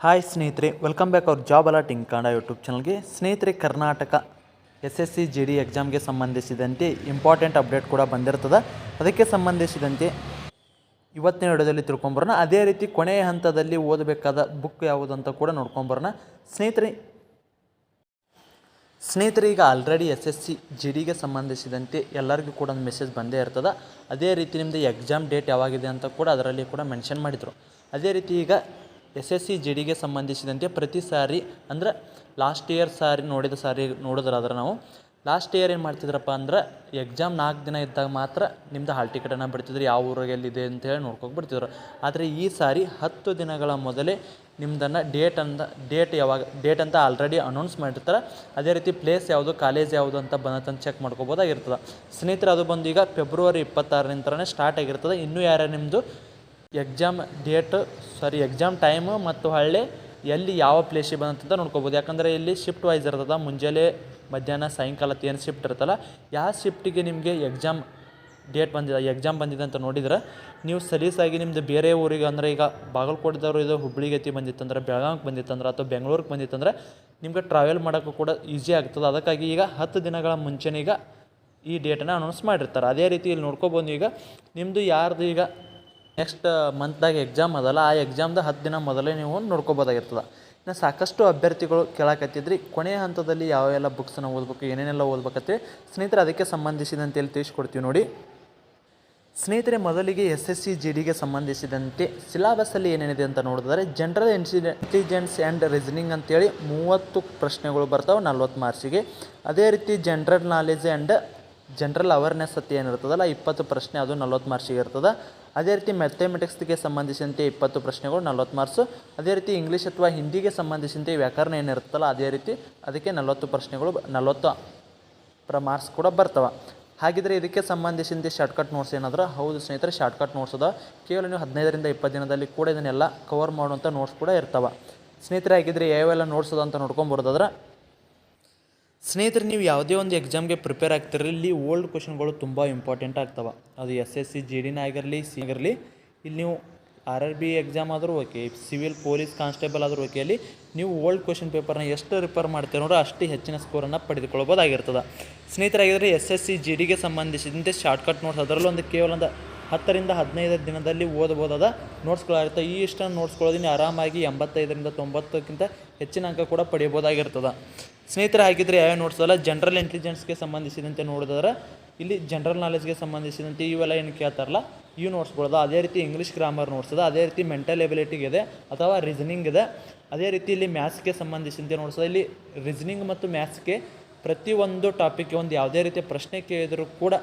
Hi ಸ್ನೇಹಿತರೆ welcome back ಅವ್ರ job allotting Kannada YouTube ಚಾನಲ್ಗೆ ಸ್ನೇಹಿತರೆ, Karnataka S S C G D ಎಕ್ಸಾಮ್ಗೆ ಸಂಬಂಧಿಸಿದಂತೆ ಇಂಪಾರ್ಟೆಂಟ್ ಅಪ್ಡೇಟ್ ಕೂಡ ಬಂದಿರ್ತದೆ. ಅದಕ್ಕೆ ಸಂಬಂಧಿಸಿದಂತೆ ಇವತ್ತಿನ ವಿಡಿಯೋದಲ್ಲಿ ತಿಳ್ಕೊಂಬರೋಣ. ಅದೇ ರೀತಿ ಕೊನೆಯ ಹಂತದಲ್ಲಿ ಓದಬೇಕಾದ ಬುಕ್ ಯಾವುದು ಅಂತ ಕೂಡ ನೋಡ್ಕೊಂಬರೋಣ. ಸ್ನೇಹಿತರೆ ಸ್ನೇಹಿತರೆ, ಈಗ already S S C G ಡಿಗೆ ಸಂಬಂಧಿಸಿದಂತೆ ಎಲ್ಲರಿಗೂ ಕೂಡ ಒಂದು ಮೆಸೇಜ್ ಬಂದೇ ಇರ್ತದೆ. ಅದೇ ರೀತಿ ನಿಮ್ಮದು ಎಕ್ಸಾಮ್ ಡೇಟ್ ಯಾವಾಗಿದೆ ಅಂತ ಕೂಡ ಅದರಲ್ಲಿ ಕೂಡ ಮೆನ್ಷನ್ ಮಾಡಿದರು. ಅದೇ ರೀತಿ ಈಗ ಎಸ್ ಎಸ್ ಸಿ ಜಿ ಡಿಗೆ ಸಂಬಂಧಿಸಿದಂತೆ ಪ್ರತಿ ಸಾರಿ ಅಂದ್ರೆ ಲಾಸ್ಟ್ ಇಯರ್ ಸಾರಿ ನೋಡಿದ ಸಾರಿ ನೋಡಿದ್ರಾದ್ರೆ ನಾವು ಲಾಸ್ಟ್ ಇಯರ್ ಏನು ಮಾಡ್ತಿದ್ರಪ್ಪ ಅಂದ್ರೆ ಎಕ್ಸಾಮ್ ನಾಲ್ಕು ದಿನ ಇದ್ದಾಗ ಮಾತ್ರ ನಿಮ್ದು ಹಾಲ್ ಟಿಕೆಟನ್ನು ಬಿಡ್ತಿದ್ರು, ಯಾವ ಊರಿಗೆ ಎಲ್ಲಿದೆ ಅಂತೇಳಿ ನೋಡ್ಕೊಂಡು ಬಿಡ್ತಿದ್ರು. ಆದರೆ ಈ ಸಾರಿ ಹತ್ತು ದಿನಗಳ ಮೊದಲೇ ನಿಮ್ದನ್ನು ಡೇಟ್ ಅಂತ ಡೇಟ್ ಯಾವಾಗ ಡೇಟ್ ಅಂತ ಆಲ್ರೆಡಿ ಅನೌನ್ಸ್ ಮಾಡಿರ್ತಾರೆ. ಅದೇ ರೀತಿ ಪ್ಲೇಸ್ ಯಾವುದು ಕಾಲೇಜ್ ಯಾವುದು ಅಂತ ಬಂದಂತ ಚೆಕ್ ಮಾಡ್ಕೋಬೋದಾಗಿರ್ತದೆ. ಸ್ನೇಹಿತರೆ, ಅದು ಬಂದು ಈಗ ಫೆಬ್ರವರಿ ಇಪ್ಪತ್ತಾರರಿಂದನೇ ಸ್ಟಾರ್ಟ್ ಆಗಿರ್ತದೆ. ಇನ್ನೂ ಯಾರ್ಯಾರು ನಿಮ್ಮದು exam date sorry exam time ಮತ್ತು ಹಳ್ಳಿ, ಎಲ್ಲಿ ಯಾವ ಪ್ಲೇಸಿಗೆ ಬಂದಂತ ನೋಡ್ಕೋಬೋದು. ಯಾಕಂದರೆ ಇಲ್ಲಿ ಶಿಫ್ಟ್ ವೈಸ್ ಇರ್ತದ, ಮುಂಜಾನೆ ಮಧ್ಯಾಹ್ನ, ಸಾಯಂಕಾಲ ಏನು ಶಿಫ್ಟ್ ಇರ್ತಲ್ಲ ಯಾವ ಶಿಫ್ಟಿಗೆ ನಿಮಗೆ ಎಕ್ಸಾಮ್ ಡೇಟ್ ಬಂದಿದೆ ಎಕ್ಸಾಮ್ ಬಂದಿದೆ ಅಂತ ನೋಡಿದ್ರೆ, ನೀವು ಸಲೀಸಾಗಿ ನಿಮ್ಮದು ಬೇರೆ ಊರಿಗೆ ಅಂದರೆ ಈಗ ಬಾಗಲಕೋಟದವರು ಇದು ಹುಬ್ಳಿಗೆ ಎತ್ತಿ ಬಂದಿತ್ತಂದ್ರೆ ಬೆಳಗಾವಿಗೆ ಬಂದಿತ್ತಂದ್ರೆ ಅಥವಾ ಬೆಂಗಳೂರಿಗೆ ಬಂದಿತ್ತಂದ್ರೆ ನಿಮಗೆ ಟ್ರಾವೆಲ್ ಮಾಡೋಕ್ಕೂ ಕೂಡ ಈಸಿ ಆಗ್ತದೆ. ಅದಕ್ಕಾಗಿ ಈಗ ಹತ್ತು ದಿನಗಳ ಮುಂಚೆನೇ ಈಗ ಈ ಡೇಟನ್ನು ಅನೌನ್ಸ್ ಮಾಡಿರ್ತಾರೆ. ಅದೇ ರೀತಿ ಇಲ್ಲಿ ನೋಡ್ಕೋಬೋದು. ಈಗ ನಿಮ್ಮದು ಯಾರ್ದು ಈಗ ನೆಕ್ಸ್ಟ್ ಮಂತ್ದಾಗ ಎಕ್ಸಾಮ್ ಅದಲ್ಲ. ಆ ಎಕ್ಸಾಮ್ದ ಹತ್ತು ದಿನ ಮೊದಲೇ ನೀವು ನೋಡ್ಕೋಬೋದಾಗಿರ್ತದೆ. ಇನ್ನು ಸಾಕಷ್ಟು ಅಭ್ಯರ್ಥಿಗಳು ಕೇಳಕತ್ತಿದ್ರಿ. ಕೊನೆಯ ಹಂತದಲ್ಲಿ ಯಾವೆಲ್ಲ ಬುಕ್ಸನ್ನು ಓದಬೇಕು, ಏನೇನೆಲ್ಲ ಓದ್ಬೇಕತ್ತೆ ಸ್ನೇಹಿತರೆ, ಅದಕ್ಕೆ ಸಂಬಂಧಿಸಿದಂತೆ ಇಲ್ಲಿ ತಿಳಿಸ್ಕೊಡ್ತೀವಿ ನೋಡಿ. ಸ್ನೇಹಿತರೆ, ಮೊದಲಿಗೆ ಎಸ್ ಎಸ್ ಸಿ ಜಿ ಡಿಗೆ ಸಂಬಂಧಿಸಿದಂತೆ ಸಿಲಾಬಸ್ಸಲ್ಲಿ ಏನೇನಿದೆ ಅಂತ ನೋಡಿದ್ರೆ ಜನರಲ್ ಇಂಟೆಲಿಜೆನ್ಸ್ ಆ್ಯಂಡ್ ರೀಸನಿಂಗ್ ಅಂತೇಳಿ ಮೂವತ್ತು ಪ್ರಶ್ನೆಗಳು ಬರ್ತಾವೆ ನಲ್ವತ್ತು ಮಾರ್ಕ್ಸಿಗೆ ಅದೇ ರೀತಿ general knowledge and general awareness ಅಂತ ಏನಿರ್ತದಲ್ಲ, ಇಪ್ಪತ್ತು ಪ್ರಶ್ನೆ ಅದು ನಲ್ವತ್ತು ಮಾರ್ಕ್ಸಿಗೆ ಇರ್ತದೆ. ಅದೇ ರೀತಿ ಮ್ಯಾಥಮೆಟಿಕ್ಸ್ಗೆ ಸಂಬಂಧಿಸಿದಂತೆ ಇಪ್ಪತ್ತು ಪ್ರಶ್ನೆಗಳು, ನಲವತ್ತು ಮಾರ್ಕ್ಸು ಅದೇ ರೀತಿ ಇಂಗ್ಲೀಷ್ ಅಥವಾ ಹಿಂದಿಗೆ ಸಂಬಂಧಿಸಿದಂತೆ ವ್ಯಾಕರಣ ಏನಿರುತ್ತಲ್ಲ, ಅದೇ ರೀತಿ ಅದಕ್ಕೆ ನಲವತ್ತು ಪ್ರಶ್ನೆಗಳು, ನಲವತ್ತು ಪ್ರ ಮಾರ್ಕ್ಸ್ ಕೂಡ ಬರ್ತವೆ. ಹಾಗಿದ್ರೆ ಇದಕ್ಕೆ ಸಂಬಂಧಿಸಿದಂತೆ ಶಾರ್ಟ್ಕಟ್ ನೋಟ್ಸ್ ಏನಾದ್ರೆ? ಹೌದು ಸ್ನೇಹಿತರೆ ಶಾರ್ಟ್ಕಟ್ ನೋಟ್ಸ್ ಅದ ಕೇವಲ ನೀವು ಹದಿನೈದರಿಂದ ಇಪ್ಪತ್ತು ದಿನದಲ್ಲಿ ಕೂಡ ಇದನ್ನೆಲ್ಲ ಕವರ್ ಮಾಡುವಂಥ ನೋಟ್ಸ್ ಕೂಡ ಇರ್ತವೆ. ಸ್ನೇಹಿತರೆ, ಹಾಗಿದ್ರೆ ಯಾವೆಲ್ಲ ನೋಟ್ಸ್ ಅದ ಅಂತ ನೋಡ್ಕೊಂಬರೋದಾದ್ರೆ ಸ್ನೇಹಿತರೆ, ನೀವು ಯಾವುದೇ ಒಂದು ಎಕ್ಸಾಮ್ಗೆ ಪ್ರಿಪೇರ್ ಆಗ್ತಿರಲಿ, ಇಲ್ಲಿ ಓಲ್ಡ್ ಕ್ವಶನ್ಗಳು ತುಂಬ ಇಂಪಾರ್ಟೆಂಟ್ ಆಗ್ತವೆ. ಅದು ಎಸ್ ಎಸ್ ಸಿ ಜಿ ಡಿನ ಆಗಿರಲಿ ಸಿ ಆಗಿರಲಿ, ಇಲ್ಲಿ ನೀವು ಆರ್ ಆರ್ ಬಿ ಎಕ್ಸಾಮ್ ಆದರೂ ಓಕೆ ಸಿವಿಲ್ ಪೊಲೀಸ್ ಕಾನ್ಸ್ಟೇಬಲ್ ಆದರೂ ಓಕೆ ಅಲ್ಲಿ ನೀವು ಓಲ್ಡ್ ಕ್ವಶನ್ ಪೇಪರ್ನ ಎಷ್ಟು ರಿಪೇರ್ ಮಾಡ್ತೀರ ಅಷ್ಟು ಹೆಚ್ಚಿನ ಸ್ಕೋರನ್ನು ಪಡೆದುಕೊಳ್ಬೋದಾಗಿರ್ತದೆ. ಸ್ನೇಹಿತರಾಗಿದ್ದರೆ ಎಸ್ ಎಸ್ ಸಿ ಜಿ ಡಿಗೆ ಸಂಬಂಧಿಸಿದಂತೆ ಶಾರ್ಟ್ಕಟ್ ನೋಟ್ಸ್ ಅದರಲ್ಲೂ ಒಂದು ಕೇವಲ ಒಂದು ಹತ್ತರಿಂದ ಹದಿನೈದು ದಿನದಲ್ಲಿ ಓದಬಹುದಾದ ನೋಟ್ಸ್ಗಳಾಗಿರ್ತವೆ ಈ ಇಷ್ಟನ್ನು ನೀವು ಆರಾಮಾಗಿ ಎಂಬತ್ತೈದರಿಂದ ತೊಂಬತ್ತಕ್ಕಿಂತ ಹೆಚ್ಚಿನ ಅಂಕ ಕೂಡ ಪಡೆಯಬಹುದಾಗಿರ್ತದೆ. ಸ್ನೇಹಿತರೆ, ಹಾಗಿದ್ರೆ ಯಾವ್ಯಾವ ನೋಟ್ಸ್ ಅಲ್ಲ? ಜನರಲ್ ಇಂಟೆಲಿಜೆನ್ಸ್ಗೆ ಸಂಬಂಧಿಸಿದಂತೆ ನೋಡಿದ್ರೆ ಇಲ್ಲಿ ಜನರಲ್ ನಾಲೆಜ್ಗೆ ಸಂಬಂಧಿಸಿದಂತೆ ಇವೆಲ್ಲ ಏನು ಕೇಳ್ತಾರಲ್ಲ? ಇವು ನೋಟ್ಸ್ಗಳದ ಅದೇ ರೀತಿ ಇಂಗ್ಲೀಷ್ ಗ್ರಾಮರ್ ನೋಟ್ಸ್ ಅದ ರೀತಿ ಮೆಂಟಲ್ ಎಬಿಲಿಟಿಗೆ ಇದೆ, ಅಥವಾ ರೀಸನಿಂಗ್ ಇದೆ. ಅದೇ ರೀತಿ ಇಲ್ಲಿ ಮ್ಯಾಥ್ಸ್ಗೆ ಸಂಬಂಧಿಸಿದಂತೆ ನೋಟ್ಸ್ ಇಲ್ಲಿ ರೀಸನಿಂಗ್ ಮತ್ತು ಮ್ಯಾಥ್ಸ್ಗೆ ಪ್ರತಿಯೊಂದು ಟಾಪಿಕ್ಗೆ ಒಂದು ಯಾವುದೇ ರೀತಿಯ ಪ್ರಶ್ನೆ ಕೇಳಿದರೂ ಕೂಡ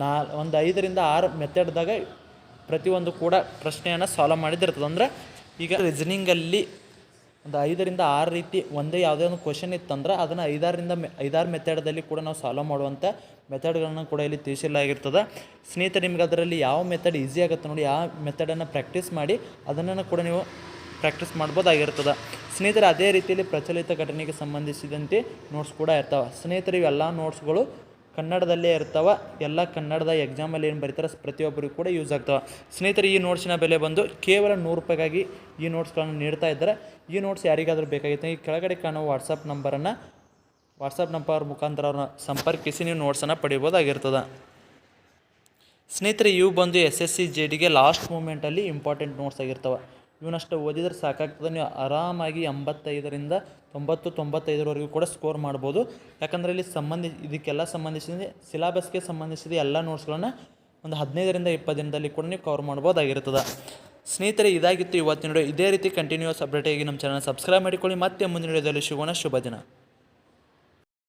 ನಾ, ಒಂದು ಐದರಿಂದ ಆರು ಮೆಥಡ್ದಾಗ ಪ್ರತಿಯೊಂದು ಕೂಡ ಪ್ರಶ್ನೆಯನ್ನು ಸಾಲ್ವ್ ಮಾಡಿದಿರ್ತದೆ ಅಂದರೆ ಈಗ ರೀಸನಿಂಗಲ್ಲಿ ಒಂದು ಐದರಿಂದ ಆರು ರೀತಿ ಒಂದೇ ಯಾವುದೇ ಒಂದು ಕ್ವಶನ್ ಇತ್ತಂದ್ರೆ ಅದನ್ನು ಐದಾರರಿಂದ ಮೆ ಐದಾರು ಮೆಥಡಲ್ಲಿ ಕೂಡ ನಾವು ಸಾಲ್ವ್ ಮಾಡುವಂಥ ಮೆಥಡ್ಗಳನ್ನು ಕೂಡ ಇಲ್ಲಿ ತಿಳಿಸಲಾಗಿರ್ತದೆ. ಸ್ನೇಹಿತರೆ, ನಿಮ್ಗೆ ಅದರಲ್ಲಿ ಯಾವ ಮೆಥಡ್ ಈಸಿ ಆಗುತ್ತೆ ನೋಡಿ, ಆ ಮೆಥಡನ್ನು ಪ್ರಾಕ್ಟೀಸ್ ಮಾಡಿ ಅದನ್ನು ಕೂಡ ನೀವು ಪ್ರಾಕ್ಟೀಸ್ ಮಾಡ್ಬೋದಾಗಿರ್ತದೆ. ಸ್ನೇಹಿತರೆ, ಅದೇ ರೀತಿಯಲ್ಲಿ ಪ್ರಚಲಿತ ಘಟನೆಗೆ ಸಂಬಂಧಿಸಿದಂತೆ ನೋಟ್ಸ್ ಕೂಡ ಇರ್ತಾವೆ. ಸ್ನೇಹಿತರೆ, ಇವೆಲ್ಲ ನೋಟ್ಸ್ಗಳು ಕನ್ನಡದಲ್ಲೇ ಇರ್ತಾವ, ಎಲ್ಲ ಕನ್ನಡದ ಎಕ್ಸಾಮಲ್ಲಿ ಏನು ಬರೀತಾರೆ ಪ್ರತಿಯೊಬ್ಬರಿಗೂ ಕೂಡ ಯೂಸ್ ಆಗ್ತವೆ. ಸ್ನೇಹಿತರೆ, ಈ ನೋಟ್ಸಿನ ಬೆಲೆ ಬಂದು ಕೇವಲ ನೂರು ರೂಪಾಯಿಗಾಗಿ ಈ ನೋಟ್ಸ್ಗಳನ್ನು ನೀಡ್ತಾ ಇದ್ದಾರೆ. ಈ ನೋಟ್ಸ್ ಯಾರಿಗಾದರೂ ಬೇಕಾಗಿತ್ತು ಈ ಕೆಳಗಡೆ ಕಾಣೋ ವಾಟ್ಸಪ್ ನಂಬರನ್ನು ವಾಟ್ಸಪ್ ನಂಬರ್ ಮುಖಾಂತರ ಅವ್ರನ್ನ ಸಂಪರ್ಕಿಸಿ ನೀವು ನೋಟ್ಸನ್ನು ಪಡಿಬೋದಾಗಿರ್ತದೆ. ಸ್ನೇಹಿತರೆ, ಇವು ಬಂದು ಎಸ್ ಎಸ್ ಸಿ ಜೆ ಡಿಗೆ ಲಾಸ್ಟ್ ಮೂಮೆಂಟಲ್ಲಿ ಇಂಪಾರ್ಟೆಂಟ್ ನೋಟ್ಸ್ ಆಗಿರ್ತವೆ. ಇವನಷ್ಟು ಓದಿದ್ರೆ ಸಾಕಾಗ್ತದೆ. ನೀವು ಆರಾಮಾಗಿ ಎಂಬತ್ತೈದರಿಂದ ತೊಂಬತ್ತು, ತೊಂಬತ್ತೈದರವರೆಗೂ ಕೂಡ ಸ್ಕೋರ್ ಮಾಡ್ಬೋದು. ಯಾಕಂದರೆ ಇಲ್ಲಿ ಸಂಬಂಧಿ, ಇದಕ್ಕೆಲ್ಲ ಸಂಬಂಧಿಸಿದ ಸಿಲಾಬಸ್ಗೆ ಸಂಬಂಧಿಸಿದ ಎಲ್ಲ ನೋಟ್ಸ್ಗಳನ್ನು ಒಂದು ಹದಿನೈದರಿಂದ ಇಪ್ಪತ್ತು ದಿನದಲ್ಲಿ ಕೂಡ ನೀವು ಕವರ್ ಮಾಡ್ಬೋದಾಗಿರ್ತದೆ ಸ್ನೇಹಿತರೆ, ಇದಾಗಿತ್ತು ಇವತ್ತಿನ ಇದೇ ರೀತಿ ಕಂಟಿನ್ಯೂಸ್ ಅಪ್ಡೇಟಾಗಿ ನಮ್ಮ ಚಾನಲ್ ಸಬ್ಸ್ಕ್ರೈಬ್ ಮಾಡಿಕೊಳ್ಳಿ. ಮತ್ತೆ ಮುಂದಿನ ವಿಡಿಯೋದಲ್ಲಿ ಸಿಗೋಣ. ಶುಭ ದಿನ.